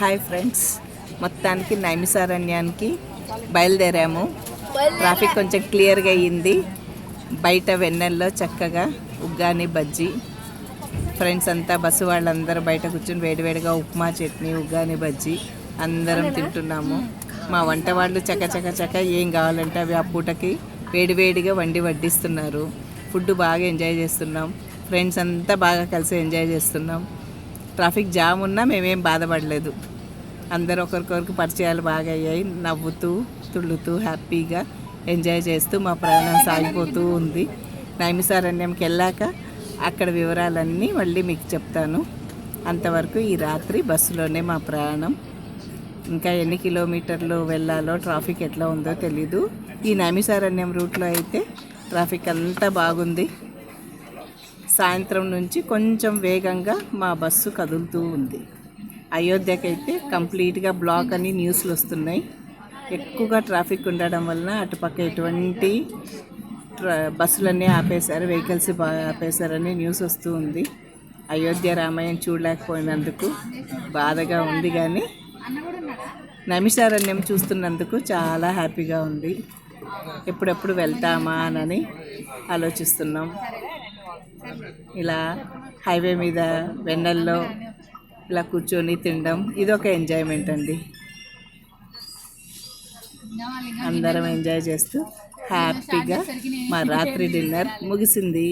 Hi friends. మొత్తానికి నైమిసారణ్యానికి బయలుదేరాము. Traffic కొంచెం క్లియర్గా అయ్యింది. బయట వెన్నెల్లో చక్కగా ఉగ్గాని బజ్జీ ఫ్రెండ్స్ అంతా బస్సు వాళ్ళందరూ బయట కూర్చొని వేడివేడిగా ఉప్మా చట్నీ ఉగ్గాని బజ్జీ అందరం తింటున్నాము. మా వంట వాళ్ళు చక చక చక ఏం కావాలంటే అవి ఆ పూటకి వేడివేడిగా వండి వడ్డిస్తున్నారు. ఫుడ్ బాగా ఎంజాయ్ చేస్తున్నాం. ఫ్రెండ్స్ అంతా బాగా కలిసి ఎంజాయ్ చేస్తున్నాం. ట్రాఫిక్ జామ్ ఉన్నా మేమేం బాధపడలేదు. అందరూ ఒకరికొకరికి పరిచయాలు బాగా అయ్యాయి నవ్వుతూ తుళ్ళుతూ హ్యాపీగా ఎంజాయ్ చేస్తూ మా ప్రయాణం సాగిపోతూ ఉంది. నైమిసారణ్యంకి వెళ్ళాక అక్కడ వివరాలన్నీ మళ్ళీ మీకు చెప్తాను. అంతవరకు ఈ రాత్రి బస్సులోనే మా ప్రయాణం ఇంకా ఎన్ని కిలోమీటర్లు వెళ్ళాలో ట్రాఫిక్ ఎట్లా ఉందో తెలీదు. ఈ నైమిసారణ్యం రూట్లో అయితే ట్రాఫిక్ అంతా బాగుంది. సాయంత్రం నుంచి కొంచెం వేగంగా మా బస్సు కదులుతూ ఉంది. అయోధ్యకైతే కంప్లీట్గా బ్లాక్ అని న్యూస్లు వస్తున్నాయి. ఎక్కువగా ట్రాఫిక్ ఉండడం వలన అటుపక్క ఎటువంటి బస్సులన్నీ ఆపేశారు వెహికల్స్ బాగా ఆపేశారని న్యూస్ వస్తూ ఉంది. అయోధ్య రామాయణం చూడలేకపోయినందుకు బాధగా ఉంది కానీ నమిషారణ్యం చూస్తున్నందుకు చాలా హ్యాపీగా ఉంది. ఎప్పుడెప్పుడు వెళ్తామా అని ఆలోచిస్తున్నాం. ఇలా హైవే మీద వెన్నెల్లో ఇలా కూర్చొని తినడం ఇది ఒక ఎంజాయ్మెంట్ అండి. అందరం ఎంజాయ్ చేస్తూ హ్యాపీగా మా రాత్రి డిన్నర్ ముగిసింది.